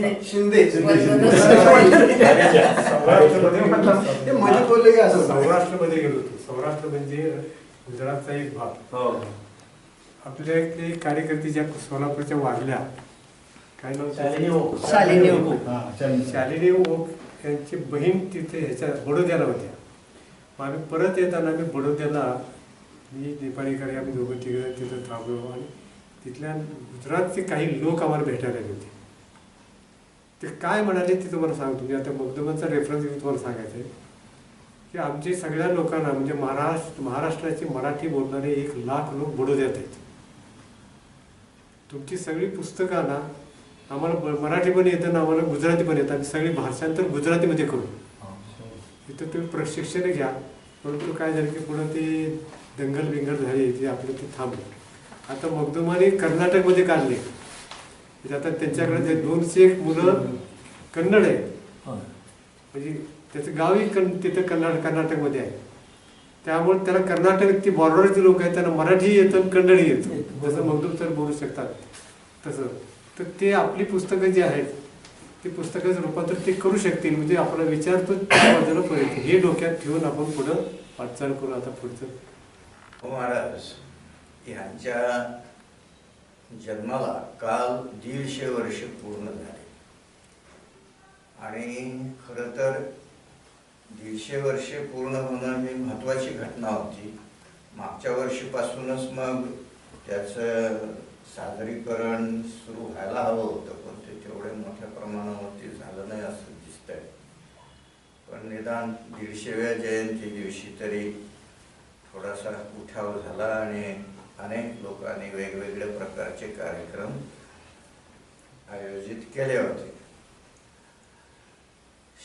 नाही. शिंदे वंदना ते मध्ये बोलले की असं सौराष्ट्रमध्ये गेलो होतो. सौराष्ट्र म्हणजे गुजरातचा एक भाग. हो. आपल्या इथले कार्यकर्ते ज्या सोलापूरच्या वाढल्या काय नाव शालिनी? ओक. शालिनी. हा, यांची बहीण तिथे ह्याच्या बडोद्याला होत्या मग आम्ही परत येताना आम्ही बडोद्याला मी दीपाळीकडे आम्ही दोघं तिघं तिथं थांबलो आणि तिथल्या गुजरातचे काही लोक आम्हाला भेटायला होते. ते काय म्हणाले ते तुम्हाला सांगतो. म्हणजे आता मगदुमाचा रेफरन्स मी तुम्हाला सांगायचं आहे. की आमचे सगळ्या लोकांना म्हणजे महाराष्ट्र महाराष्ट्राचे मराठी बोलणारे एक लाख लोक बडोद्यात आहेत. तुमची सगळी पुस्तकं ना आम्हाला ब- मराठी पण येतं ना आम्हाला गुजराती पण येतं. आणि सगळी भाषांतर गुजरातीमध्ये करू. तिथं तुम्ही प्रशिक्षण घ्या. परंतु काय झालं की पुढं ते दंगल बिंगल झाली ते आपलं ते थांबलं. आता मगदुमाने कर्नाटकमध्ये काढले. म्हणजे आता त्यांच्याकडे ते दोनशे एक मुलं कन्नड आहे. हा. म्हणजे त्याचं गावही कन तिथं कर्नाटक कर्नाटकमध्ये आहे. त्यामुळे त्याला कर्नाटक ती बॉर्डरचे लोक आहेत त्यांना मराठी येतं आणि कन्नडही येतं. जसं मगदूम सर बोलू शकतात तसं. तर ते आपली पुस्तकं जी आहेत ती पुस्तकाचं रूपांतर ते करू शकतील. म्हणजे आपला विचार तो त्या बाजूला पर्यंत हे डोक्यात ठेवून आपण पुढं वाटचाल करू आता पुढचं. हो महाराज. ह्यांच्या जन्माला काल दीडशे वर्ष पूर्ण झाले. आणि खरं तर दीडशे वर्षे पूर्ण होणं ही महत्त्वाची घटना होती. मागच्या वर्षीपासूनच मग त्याचं सादरीकरण सुरू व्हायला हवं होतं पण ते तेवढे मोठ्या प्रमाणावरती झालं नाही असं दिसतंय. पण निदान दीडशेव्या जयंती दिवशी तरी थोडासा उठाव झाला आणि अनेक लोकांनी वेगवेगळ्या प्रकारचे कार्यक्रम आयोजित केले होते.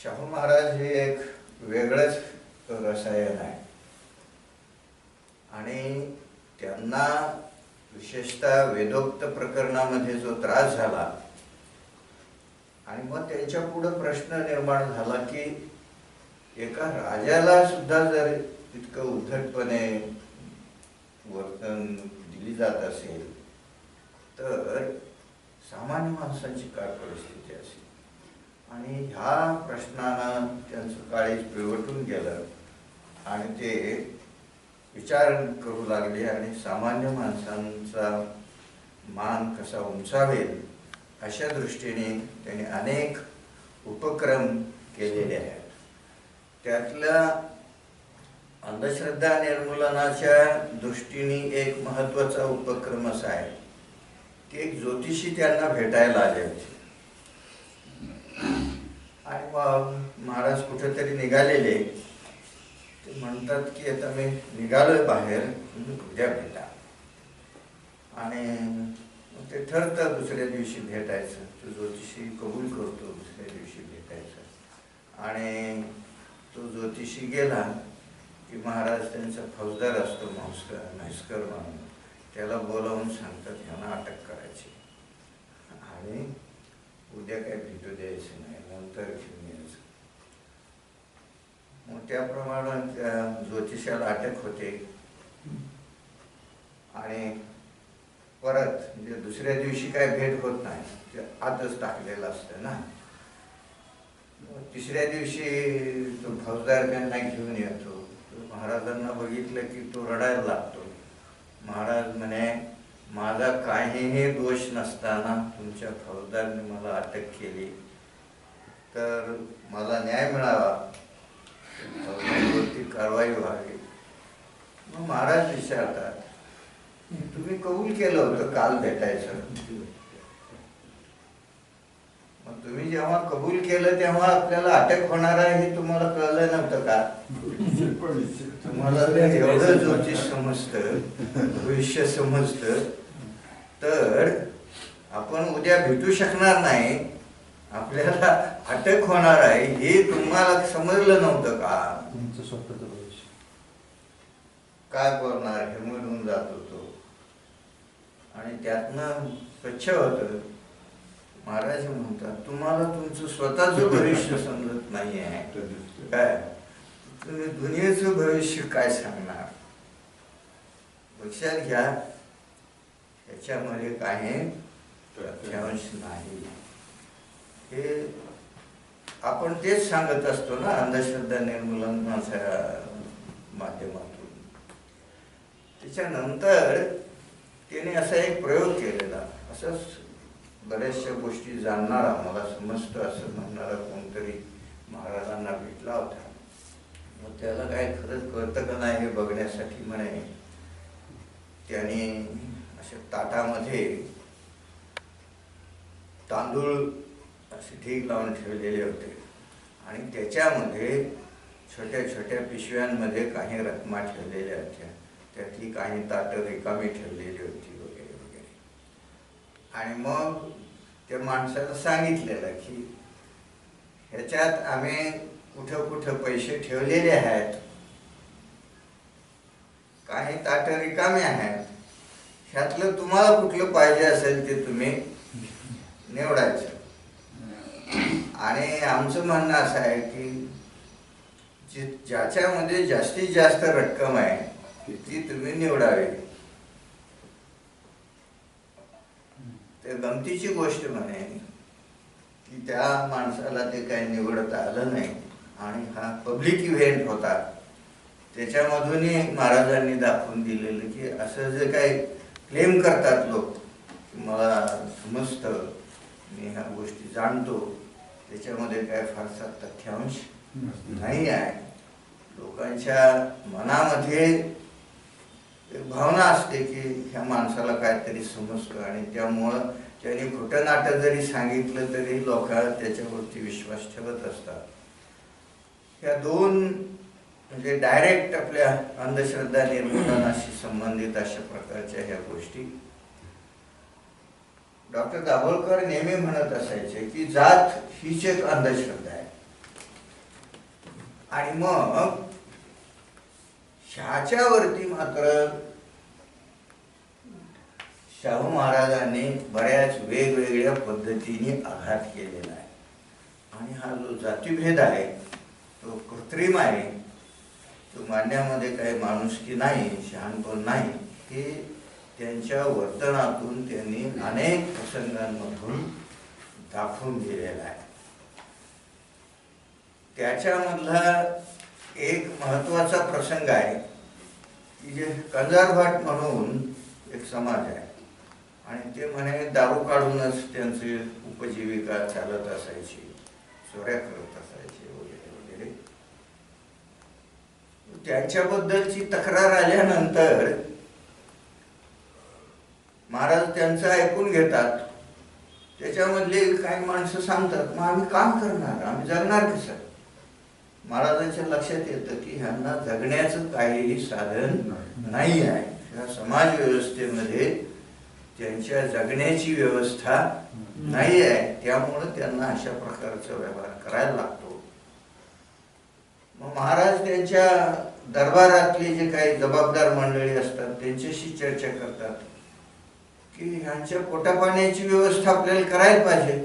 शाहू महाराज हे एक वेगळंच रसायन आहे. आणि त्यांना विशेषतः वेदोक्त प्रकरणामध्ये जो त्रास झाला आणि मग त्यांच्या पुढं प्रश्न निर्माण झाला की एका राजाला सुद्धा जर इतकं उद्धटपणे वर्तन दिली जात असेल तर सामान्य माणसांची काय परिस्थिती असेल? आणि ह्या प्रश्नानं त्यांचं काळीज पिळवटून गेलं आणि ते विचार करू लागले आणि सामान्य माणसांचा मान कसा उंचावेल अशा दृष्टीने त्यांनी अनेक उपक्रम केलेले आहेत. त्यातल्या अंधश्रद्धा निर्मूलनाच्या दृष्टीने एक महत्त्वाचा उपक्रम असा आहे. की एक ज्योतिषी त्यांना भेटायला आले होते. महाराज कुठेतरी निघालेले. ते म्हणतात की आता मी निघालोय बाहेर तुम्ही उद्या भेटा. आणि ते ठरतं दुसऱ्या दिवशी भेटायचं. तो ज्योतिषी कबूल करतो दुसऱ्या दिवशी भेटायचं. आणि तो ज्योतिषी गेला की महाराज त्यांचा फौजदार असतो म्हस्कर म्हैसकर म्हणून. त्याला बोलावून सांगतात ह्यांना अटक करायची. आणि उद्या काय भेटू द्यायचं नाही नंतर घेऊन यायचं. मग त्याप्रमाणे त्या ज्योतिषाला अटक होते. आणि परत म्हणजे दुसऱ्या दिवशी काय भेट होत नाही ते आतच टाकलेलं असतं ना. मग तिसऱ्या दिवशी तो फौजदार त्यांना घेऊन येतो. महाराजांना बघितलं की तो रडायला लागतो. महाराज म्हणे काहीही दोष नसताना तुमच्या फौजदारने मला अटक केली. तर मला न्याय मिळावा. फौजदारवरती कारवाई व्हावी. मग महाराज विचारतात तुम्ही कबूल केलं होतं काल भेटायचं? मग तुम्ही जेव्हा कबूल केलं तेव्हा आपल्याला अटक होणार आहे हे तुम्हाला कळलं नव्हतं का? तुम्हाला एवढं ज्योतिष समजतं भविष्य समजतं. तर आपण उद्या भेटू शकणार नाही. आपल्याला अटक होणार आहे. हे तुम्हाला समजलं नव्हतं का? तुमचं स्वतःचं भविष्य. काय बोलणार हे म्हणून जात होतो. आणि त्यातनं स्वच्छ होतं. महाराज म्हणतात तुम्हाला तुमचं स्वतःचं भविष्य समजत नाही आहे काय? तुम्ही दुनियेचं भविष्य काय सांगणार? लक्षात घ्या. त्याच्यामध्ये काही प्रत्यांश नाही. हे आपण तेच सांगत असतो ना अंधश्रद्धा निर्मूलनाच्या माध्यमातून. त्याच्यानंतर त्याने असा एक प्रयोग केलेला. असंच बऱ्याचशा गोष्टी जाणणारा मला समजतं असं म्हणणारा कोणतरी महाराजांना भेटला होता. मग त्याला काय खरंच कळतं का नाही हे बघण्यासाठी म्हणे? त्याने ताटामध्ये तांदूळ असे ढीग लावून ठेवलेले होते. आणि त्याच्यामध्ये छोट्या छोट्या पिशव्यांमध्ये काही रकमा ठेवलेल्या होत्या. त्यातली काही ताटं रिकामी ठेवलेली होती वगैरे वगैरे. आणि मग त्या माणसाला सांगितलेलं की ह्याच्यात आम्ही कुठं कुठं पैसे ठेवलेले आहेत. काही ताटं रिकामी आहेत. ह्यातलं तुम्हाला कुठलं पाहिजे असेल ते तुम्ही निवडायचं. आणि आमचं म्हणणं असं आहे की जे ज्याच्यामध्ये जास्तीत जास्त रक्कम आहे ती तुम्ही निवडावी. ते गमतीची गोष्ट म्हणे की त्या माणसाला ते काही निवडता आलं नाही आणि हा पब्लिक इव्हेंट होता. त्याच्यामधूनही महाराजांनी दाखवून दिलेलं की असं जे काही क्लेम करतात लोक. मला समजतं. मी ह्या गोष्टी जाणतो. त्याच्यामध्ये काय फारसा तथ्यांश नाही आहे. लोकांच्या मनामध्ये एक भावना असते की ह्या माणसाला काहीतरी समजतं आणि त्यामुळं त्याने खोटं नाटक जरी सांगितलं तरी लोक त्याच्यावरती विश्वास ठेवत असतात. ह्या दोन म्हणजे डायरेक्ट आपल्या अंधश्रद्धा निर्मूलनाशी संबंधित अशा प्रकारच्या ह्या गोष्टी. डॉक्टर दाभोलकर नेहमी म्हणत असायचे की जात हीच एक अंधश्रद्धा आहे. आणि मग ह्याच्यावरती मात्र शाहू महाराजांनी बऱ्याच वेगवेगळ्या पद्धतीने आघात केलेला आहे. आणि हा जो जातीभेद आहे तो कृत्रिम आहे तो मांडण्यामध्ये काही माणुसकी नाही शहाणपण नाही हे त्यांच्या वर्तनातून त्यांनी अनेक प्रसंगांमधून दाखवून दिलेला आहे. त्याच्यामधला एक महत्त्वाचा प्रसंग आहे की जे कंजारभाट म्हणून एक समाज आहे. आणि ते म्हणे दारू काढूनच त्यांची उपजीविका चालत असायची चोऱ्या करत असायची वगैरे वगैरे त्यांच्याबद्दलची तक्रार आल्यानंतर महाराज त्यांचं ऐकून घेतात. त्याच्यामधले काही माणसं सांगतात मग आम्ही काम करणार आम्ही जगणार कसं? महाराजांच्या लक्षात येतं की ह्यांना जगण्याचं काहीही साधन नाही आहे. ह्या समाज व्यवस्थेमध्ये त्यांच्या जगण्याची व्यवस्था नाही आहे. त्यामुळं त्यांना अशा प्रकारचा व्यवहार करायला लागतो. मग महाराज त्यांच्या दरबारातली जे काही जबाबदार मंडळी असतात त्यांच्याशी चर्चा करतात की ह्यांच्या पोटापाण्याची व्यवस्था आपल्याला करायला पाहिजे.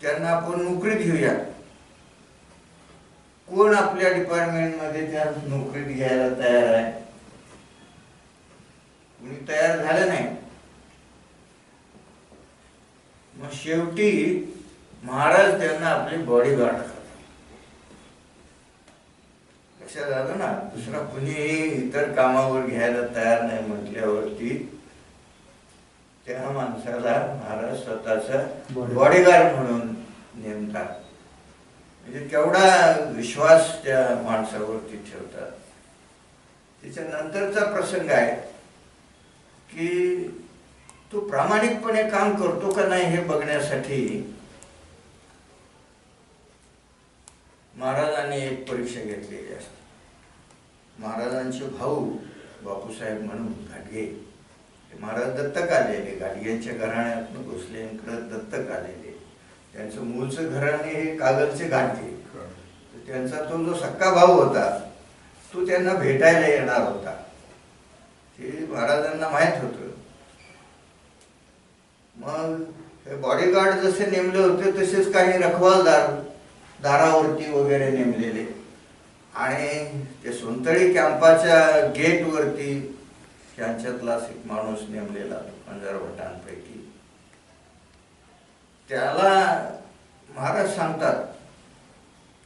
त्यांना आपण नोकरीत घेऊया कोण आपल्या डिपार्टमेंटमध्ये त्या नोकरीत घ्यायला तयार आहे? कुणी तयार झालं नाही? मग शेवटी महाराज त्यांना आपली बॉडी गार्ड करतात लक्षात आलं ना? दुसरा कुणी इतर कामावर घ्यायला तयार नाही म्हटल्यावरती त्या माणसाला महाराज स्वतःचा. बॉडीगार्ड म्हणून नेमतात. म्हणजे केवढा विश्वास त्या माणसावरती ठेवतात. त्याच्यानंतरचा प्रसंग आहे की तो प्रामाणिकपणे काम करतो का नाही हे बघण्यासाठी महाराजांनी एक परीक्षा घेतलेली असते. महाराजांचे भाऊ बापूसाहेब म्हणून घाटगे. हे महाराज दत्तक आलेले घाटग्यांच्या घराण्यातून भोसलेंकडे दत्तक आलेले. त्यांचं मूळचं घराणे हे कागलचे घाटगे तर त्यांचा तो जो सक्का भाऊ होता तो त्यांना भेटायला येणार होता. ते महाराजांना माहीत होतं. मग हे बॉडीगार्ड जसे नेमले होते तसेच काही रखवालदार दारावरती वगैरे नेमलेले. आणि ते सुंतळी कॅम्पाच्या गेटवरती त्यांच्यातलाच एक माणूस नेमलेला पंधरा भटांपैकी त्याला महाराज सांगतात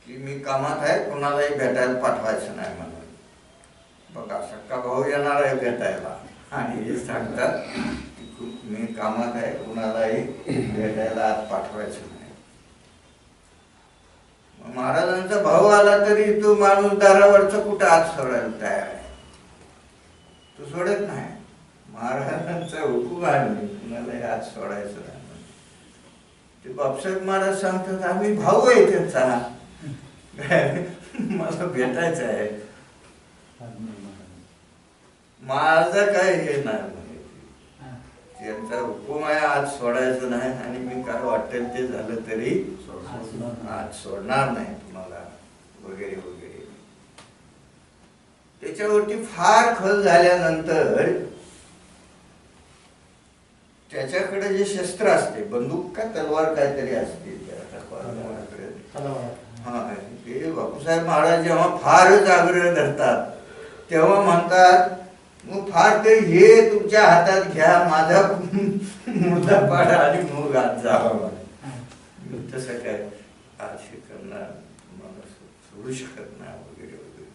की मी कामात आहे कोणालाही भेटायला पाठवायचं नाही म्हणून. बघा सक्का भाऊ येणार आहे भेटायला. आणि हे सांगतात की मी कामात आहे कोणालाही भेटायला आज पाठवायचं महाराजांचा भाऊ आला तरी तो माणूस दारावरचा कुठं आत सोडायला तयार आहे? तो सोडत नाही. महाराजांचा हुकूम आहे. कुणालाही आत सोडायचं नाही. ते बापसाहेब महाराज सांगतात आम्ही भाऊ आहे त्यांचा. मला भेटायचं आहे. माझं काय हे. म्हणे त्यांचा हुकूम आहे आज सोडायचं नाही. आणि मी काय वाटेल ते झालं तरी आज सोडणार नाही तुम्हाला. वगैरे वगैरे. त्याच्यावरती फार खल झाल्यानंतर त्याच्याकडे जे शस्त्र असते बंदूक का तलवार काहीतरी असते. हा ते बापूसाहेब महाराज जेव्हा फारच आग्रह धरतात तेव्हा म्हणतात मग फार तर हे तुमच्या हातात घ्या माझा मुद्दा पाडा आणि मग आत जावा. तसं काय आज हे करणार मला सोडू शकत नाही वगैरे वगैरे.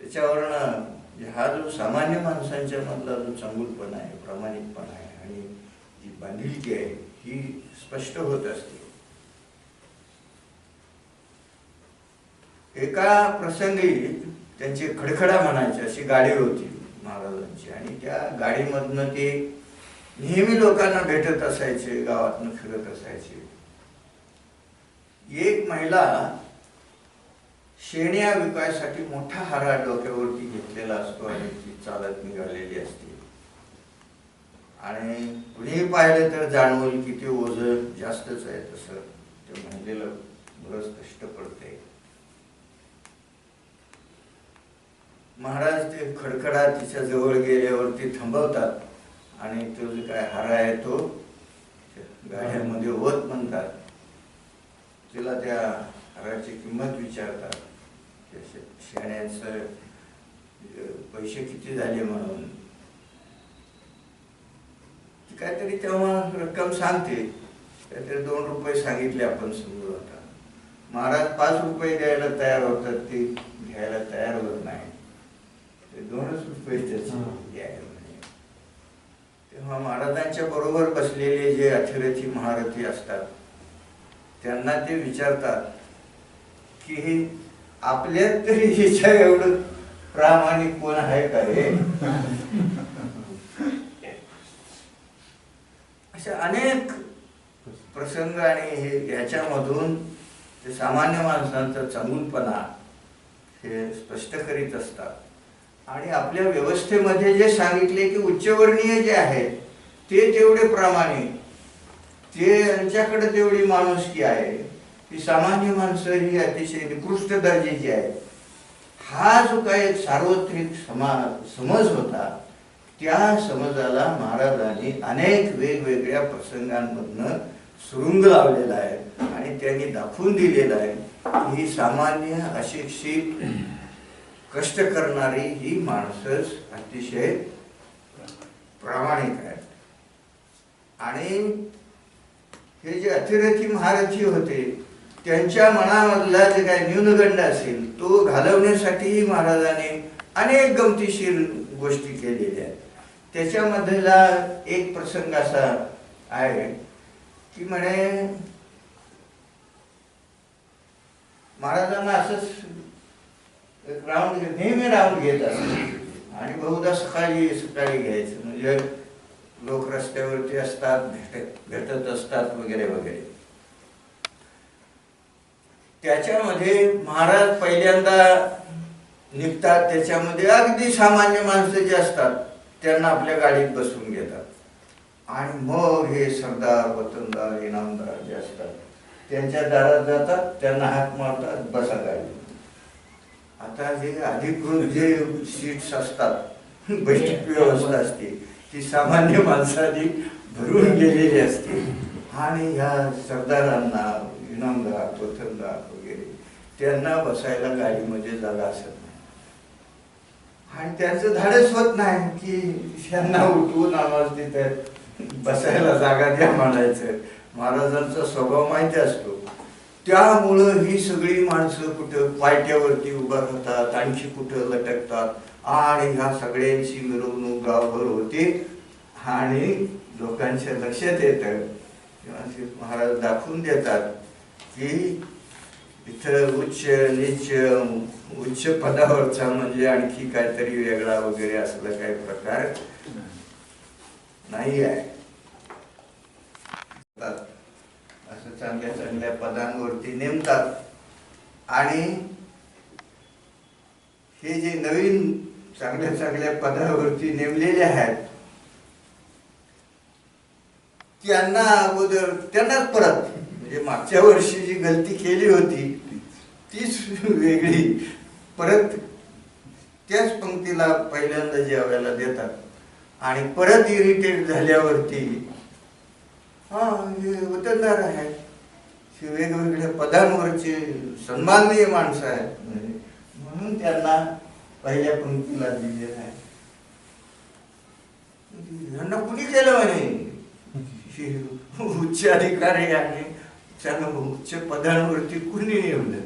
त्याच्यावरनं म्हणजे हा जो सामान्य माणसांच्या मधला जो चांगुलपणा आहे प्रामाणिकपणा आहे आणि जी बांधिलकी आहे ही स्पष्ट होत असते. एका प्रसंगी त्यांची खडखडा म्हणायची अशी गाडी होती महाराजांची आणि त्या गाडीमधनं ते नेहमी लोकांना भेटत असायचे गावातनं फिरत असायचे. एक महिला शेण्या विकायसाठी मोठा हारा डोक्यावरती घेतलेला असतो आणि ती चालत निघालेली असते. आणि कुणीही पाहिलं तर जाणवल की ते जास्तच आहे तसं. ते महिलेला बरंच कष्ट पडते. महाराज ते खडखडा तिच्या जवळ गेल्यावरती थांबवतात आणि तो जो काय हारा आहे तो गाड्यामध्ये होत म्हणतात. तिला त्या हाराची किंमत विचारतात. शेण्याचं पैसे किती झाले म्हणून. ती काहीतरी तेव्हा रक्कम सांगते. काहीतरी दोन रुपये सांगितले आपण समजू आता. महाराज पाच रुपये द्यायला तयार होतात ते घ्यायला तयार होत नाही. ते दोनच रुपये त्याचे. द्यायला. तेव्हा महाराजांच्या बरोबर बसलेले जे अथिरथी महारथी असतात त्यांना ते विचारतात की हे आपल्यात तरी हिच्या एवढं प्रामाणिक कोण आहे का रे अशा अनेक प्रसंग आणि हे ह्याच्यामधून ते सामान्य माणसांचा चमूलपणा हे स्पष्ट करीत असतात. आणि आपल्या व्यवस्थेमध्ये जे सांगितले की उच्चवर्णीय जे आहे ते तेवढे प्रामाणिक. ते यांच्याकडे तेवढी माणुसकी आहे की सामान्य माणसं ही अतिशय निकृष्ट दर्जाची आहेत. हा जो काही सार्वत्रिक समा समज होता त्या समाजाला महाराजांनी अनेक वेगवेगळ्या प्रसंगांमधनं सुरुंग लावलेला आहे आणि त्यांनी दाखवून दिलेला आहे ही सामान्य अशिक्षित कष्ट करणारी ही माणसंच अतिशय प्रामाणिक आहेत. आणि हे जे अतिरथी महारथी होते त्यांच्या मनामधला जे काही न्यूनगंड असेल तो घालवण्यासाठीही महाराजांनी अनेक गमतीशीर गोष्टी केलेल्या आहेत. त्याच्यामधला एक प्रसंग असा आहे की म्हणे महाराजांना असंच राऊंड नेहमी राऊंड घेत असत. आणि बहुधा सकाळी सकाळी घ्यायचं. म्हणजे लोक रस्त्यावरती असतात भेटत भेटत असतात वगैरे वगैरे. त्याच्यामध्ये महाराज पहिल्यांदा निघतात त्याच्यामध्ये अगदी सामान्य माणसं जे असतात त्यांना आपल्या गाडीत बसवून घेतात. आणि मग हे सरदार वतनदार इनामदार जे असतात त्यांच्या दारात जातात त्यांना हात मारतात बसा गाडी आता जे अधिकृत जे सीट्स असतात बैठक व्यवस्था असते ती सामान्य माणसाने भरून गेलेली असते. आणि ह्या सरदारांना इनामदार वतनदार वगैरे त्यांना बसायला गाडीमध्ये जागा असत नाही. आणि त्यांचं धाडस होत नाही की त्यांना उठवून आवाज देतात बसायला जागा द्या म्हणायचं महाराजांचा स्वभाव माहिती असतो. त्यामुळं ही सगळी माणसं कुठं पायट्यावरती उभा राहतात आणखी कुठं लटकतात आणि ह्या सगळ्यांची मिरवणूक गावभर होते. आणि लोकांच्या लक्षात येतं महाराज दाखवून देतात की इथं उच्च नीच उच्च पदावरचा म्हणजे आणखी काहीतरी वेगळा वगैरे असला काही प्रकार नाही आहे. असं चांगल्या चांगल्या पदांवरती नेमतात. आणि हे जे नवीन चांगल्या चांगल्या पदावरती नेमलेले आहेत. त्यांना अगोदर त्यांनाच परत म्हणजे मागच्या वर्षी जी गलती केली होती तीच वेगळी. परत त्याच पंक्तीला पहिल्यांदा जेवायला देतात. आणि परत इरिटेट झाल्यावरती हा हे वतनदार आहेत. हे वेगवेगळ्या पदांवरचे सन्माननीय माणसं आहेत. म्हणजे म्हणून त्यांना पहिल्या पंक्तीला दिलेलं आहे यांना कुणी केलं म्हणे? उच्च अधिकारी आणि त्यांना उच्च पदांवरती कुणी नेमलं?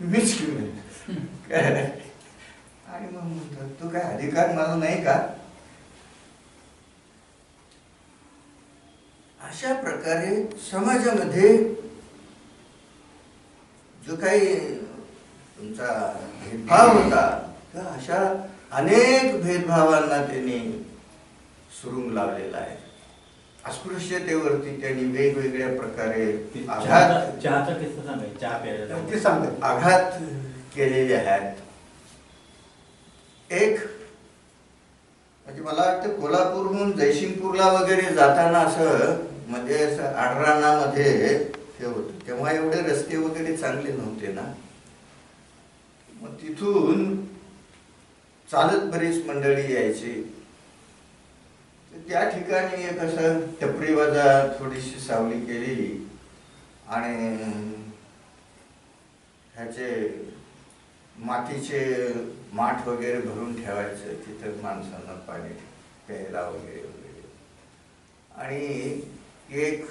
मीच केलं काय आणि मग म्हणतात तो काय अधिकार मला नाही का? अशा प्रकारे समाजामध्ये जो काही तुमचा भेदभाव होता अशा अनेक भेदभावांना त्यांनी सुरुंग लावलेला आहे. अस्पृश्यतेवरती त्यांनी वेगवेगळ्या प्रकारे आघात ते सांगते. आघात केलेले आहेत. एक म्हणजे मला वाटतं कोल्हापूरहून जयसिंगपूरला वगैरे जाताना असं म्हणजे असं आडरानामध्ये हे होतं. तेव्हा एवढे रस्ते वगैरे चांगले नव्हते ना. मग तिथून चालत बरीच मंडळी यायची. तर त्या ठिकाणी एक असं टपरी बाजार थोडीशी सावली केली. आणि ह्याचे मातीचे माठ वगैरे भरून ठेवायचं. तिथं माणसांना पाणी प्यायला वगैरे वगैरे. आणि एक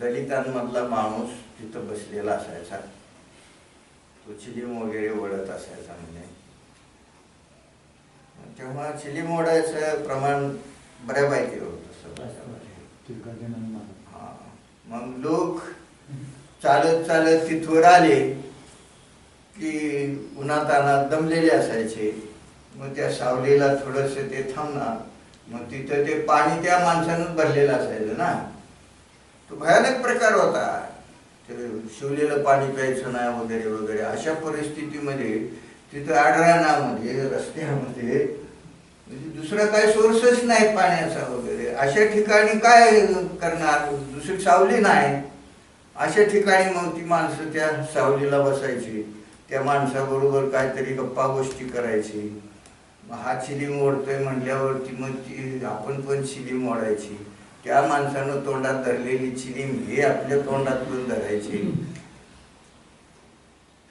दलितांमधला माणूस तिथं बसलेला असायचा. तो चिलीम वगैरे ओढत असायचा म्हणजे तेव्हा चिली मोडायचं प्रमाण बऱ्यापैकी होतं मग लोक चालत चालत तिथवर आले की उन्हातानात दमलेले असायचे. मग त्या सावलीला थोडस ते थांबणार. मग तिथं ते पाणी त्या माणसानं भरलेलं असायचं ना. तो भयानक प्रकार होता. ते शिवलेलं पाणी प्यायचं नाही वगैरे वगैरे अशा परिस्थितीमध्ये तिथं आडरानामध्ये रस्त्यामध्ये म्हणजे दुसरा काय सोर्सच नाही पाण्याचा वगैरे. अशा ठिकाणी काय करणार? दुसरी सावली नाही. अशा ठिकाणी मग ती माणसं त्या सावलीला बसायची. त्या माणसाबरोबर काहीतरी गप्पा गोष्टी करायची. मग हा चिली ओढतोय म्हटल्यावरती मग ती आपण पण चिली मोडायची. त्या माणसानं तोंडात धरलेली चिलीम हे आपल्या तोंडात पण धरायची.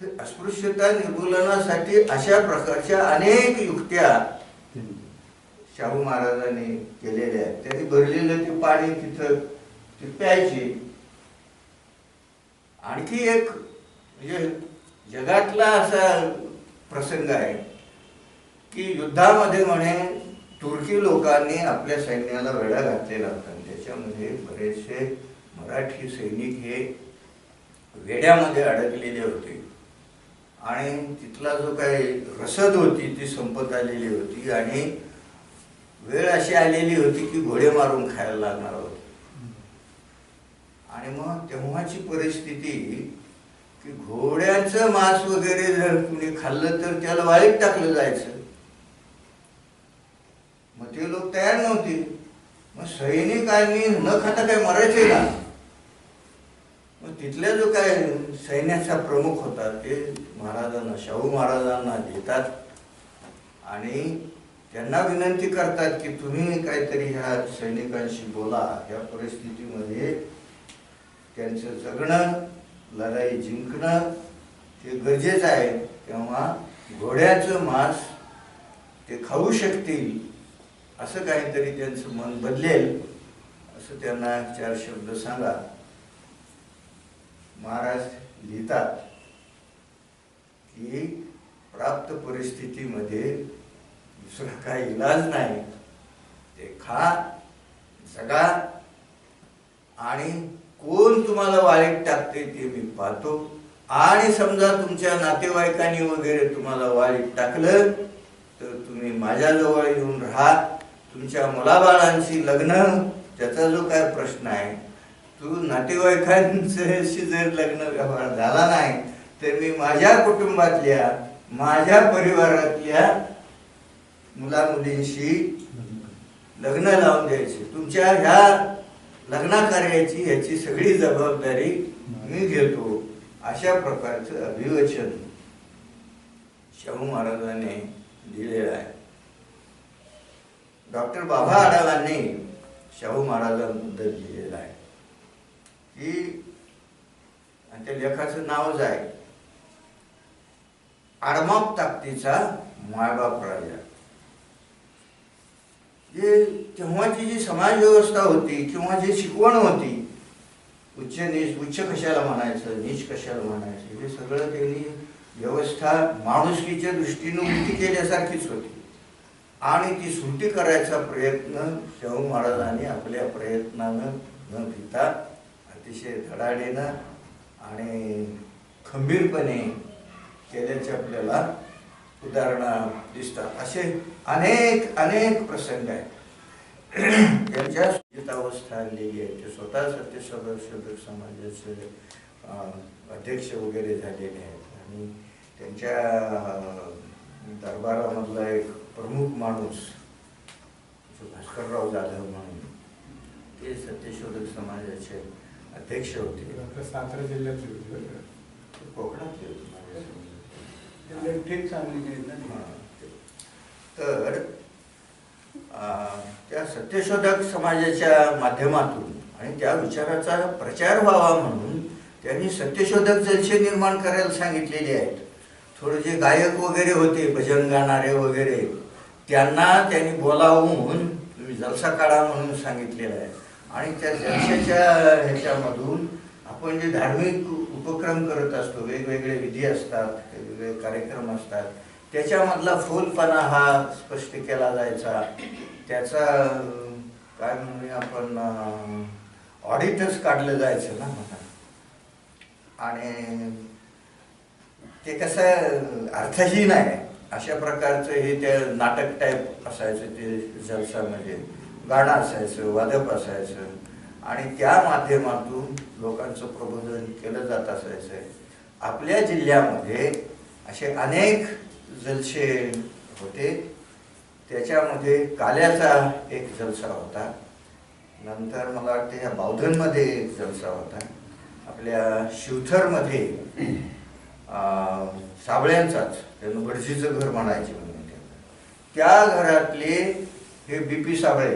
अस्पृश्यता निर्मूलनासाठी अशा प्रकारच्या अनेक युक्त्या शाहू महाराजांनी केलेल्या आहेत. त्यांनी भरलेलं ते पाणी तिथं ते प्यायचे. आणखी एक म्हणजे जगातला असा प्रसंग आहे की युद्धामध्ये म्हणे तुर्की लोकांनी आपल्या सैन्याला वेढा घातलेला होता. त्याच्यामध्ये बरेचसे मराठी सैनिक हे वेड्यामध्ये अडकलेले होते. आणि तिथला जो काही रसद होती ती संपत आलेली होती आणि वेळ अशी आलेली होती की घोडे मारून खायला लागणार होते. आणि मग तेव्हाची परिस्थिती की घोड्याचं मांस वगैरे जर कुणी खाल्लं तर त्याला वाळीत टाकलं जायचं. मग ते लोक तयार नव्हते. मग सैनिकांनी न खाता काही मरायचे ना मग तिथल्या जो काय सैन्याचा प्रमुख होता ते महाराजांना शाहू महाराजांना देतात. आणि त्यांना विनंती करतात की तुम्ही काहीतरी ह्या सैनिकांशी बोला. ह्या परिस्थितीमध्ये त्यांचं जगणं लढाई जिंकणं ते गरजेचं आहे. तेव्हा घोड्याचं मांस ते खाऊ शकतील असं काहीतरी त्यांचं मन बदलेल असं त्यांना चार शब्द सांगा. महाराज लिहितात की प्राप्त परिस्थितीमध्ये दुसरा काही इलाज नाही. ते खा जगा आणि कोण तुम्हाला वाईट टाकते ते मी पाहतो. आणि समजा तुमच्या नातेवाईकांनी वगैरे तुम्हाला वाईट टाकलं तर तुम्ही माझ्याजवळ येऊन राहा. तुमच्या मुलाबाळांशी लग्न त्याचा जो काय प्रश्न आहे तू नातेवाईकांशी जर लग्न व्यवहार झाला नाही तर मी माझ्या कुटुंबातल्या माझ्या परिवारातल्या मुला मुलींशी लग्न लावून द्यायचे. तुमच्या ह्या लग्नाकार्याची ह्याची सगळी जबाबदारी मी घेतो अशा प्रकारचं अभिवचन शाहू महाराजांनी दिलेलं आहे. डॉक्टर बाबा आढावांनी शाहू महाराजांबद्दल लिहिलेलं आहे. की आणि त्या लेखाचं नावच आहे आडमाप ताकदीचा मायबाप राजा जे तेव्हाची जी समाज व्यवस्था होती किंवा जी शिकवण होती उच्च नीच उच्च कशाला म्हणायचं नीच कशाला म्हणायचं हे सगळं त्यांनी व्यवस्था माणुसकीच्या दृष्टीनं उलटी केल्यासारखीच होती. आणि ती सुलटी करायचा प्रयत्न शाहू महाराजांनी आपल्या प्रयत्नानं न घेता अतिशय धडाडीनं आणि खंबीरपणे केल्याचे आपल्याला उदाहरणं दिसतात. असे अनेक अनेक प्रसंग आहेत. त्यांच्या सुजितावस्था आणलेली आहे ते स्वतः सत्यशोधक शोधक समाजाचे अध्यक्ष वगैरे झालेले आहेत. आणि त्यांच्या दरबारामधला एक प्रमुख माणूस भास्करराव जाधव म्हणून ते सत्यशोधक समाजाचे अध्यक्ष होते. सातारा जिल्ह्यातले होते कोकणातले होते. ठीक चांगली तर त्या सत्यशोधक समाजाच्या माध्यमातून आणि त्या विचाराचा प्रचार व्हावा म्हणून त्यांनी सत्यशोधक जलसे निर्माण करायला सांगितलेले आहेत. थोडे जे गायक वगैरे होते भजन गाणारे वगैरे त्यांना त्यांनी बोलावून तुम्ही जलसा काढा म्हणून सांगितलेलं आहे. आणि त्या जलशाच्या ह्याच्यामधून आपण जे धार्मिक उपक्रम करत असतो वेगवेगळे विधी असतात वेगवेगळे कार्यक्रम असतात त्याच्यामधला फोलपणा हा स्पष्ट केला जायचा. त्याचा काय म्हणूया आपण ऑडिटच काढलं जायचं ना आणि ते कसं अर्थहीन आहे. अशा प्रकारचं हे ते नाटक टाईप असायचं ते जलसामध्ये गाणं असायचं वादप असायचं आणि त्या माध्यमातून लोकांचं प्रबोधन केलं जात असायचं. आपल्या जिल्ह्यामध्ये असे अनेक जलसे होते. त्याच्यामध्ये काल्याचा एक जलसा होता. नंतर मला वाटते ह्या बावधनमध्ये एक जलसा होता. आपल्या शिवथरमध्ये साबळ्यांचाच त्यांना गडजीचं घर म्हणायचे म्हणून ते. त्या घरातले हे बी पी साबळे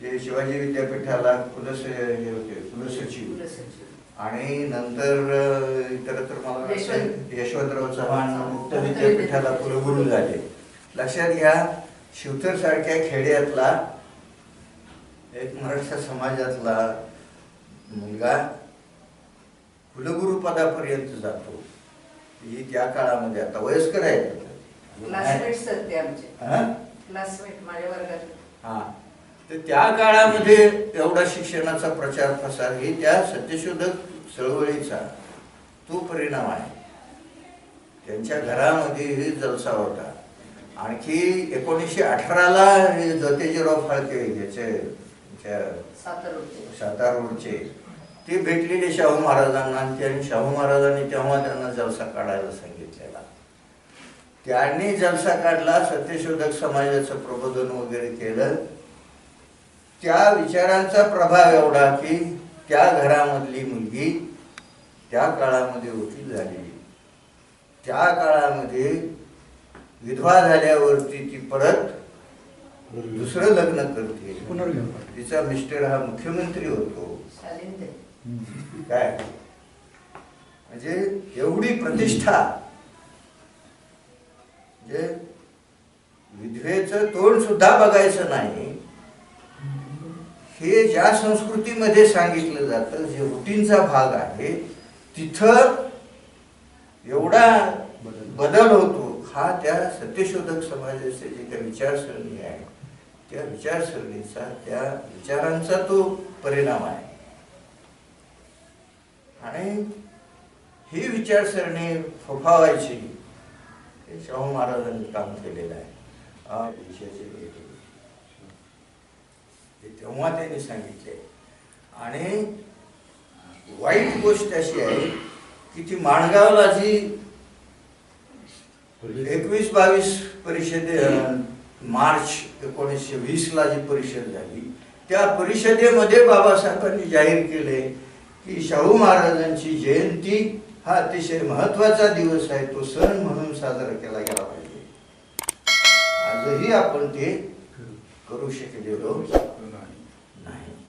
जे शिवाजी विद्यापीठाला कुलस हे होते कुलसचिव आणि नंतर इतरत्र मला. यशवंतराव चव्हाण मुक्त विद्यापीठाला कुलगुरू झाले. लक्षात घ्या शिवथर सारख्या खेड्यातला एक मराठा समाजातला मुलगा कुलगुरू पदापर्यंत जातो. ही त्या काळामध्ये आता वयस्कर क्लासमेट आहेत सर ते आमचे? क्लासमेट माझ्या वर्गात हा. तर त्या काळामध्ये एवढा शिक्षणाचा प्रचार प्रसार ही त्या सत्यशोधक चळवळीचा तो परिणाम आहे. त्यांच्या घरामध्ये ही जलसा होता. आणखी एकोणीसशे अठराला हे ज्योतिजीराव फाळके याचे त्यांच्या सातार होते सातार रोडचे ते भेटलेले शाहू महाराजांना आणि त्यांनी शाहू महाराजांनी तेव्हा त्यांना जलसा काढायला सांगितलेला. त्यांनी जलसा काढला सत्यशोधक समाजाचं प्रबोधन वगैरे केलं. त्या विचारांचा प्रभाव एवढा की त्या घरामधली मुलगी त्या काळामध्ये वकील झालेली. त्या काळामध्ये विधवा झाल्यावरती ती परत दुसरं लग्न करते. तिचा मिस्टर हा मुख्यमंत्री होतो. काय? म्हणजे एवढी प्रतिष्ठा. म्हणजे विधवेचं तोंड सुद्धा बघायचं नाही. हे ज्या संस्कृतीमध्ये सांगितलं जातं जे रुटीनचा भाग आहे तिथं एवढा बदल होतो. हा त्या सत्यशोधक समाजाचे जे काही विचारसरणी आहे त्या विचारसरणीचा त्या विचारांचा तो परिणाम आहे. आणि ही विचारसरणी फोफावायची हे शाहू महाराजांनी काम केलेलं आहे. विषयाचे ते तेव्हा त्यांनी सांगितले. आणि वाईट गोष्ट अशी आहे की ती माणगावला जी एकवीस बावीस परिषदे मार्च एकोणीसशे वीसला जी परिषद झाली त्या परिषदेमध्ये बाबासाहेबांनी जाहीर केले की शाहू महाराजांची जयंती हा अतिशय महत्त्वाचा दिवस आहे तो सण म्हणून साजरा केला गेला पाहिजे. आजही आपण ते करू शकलेलो.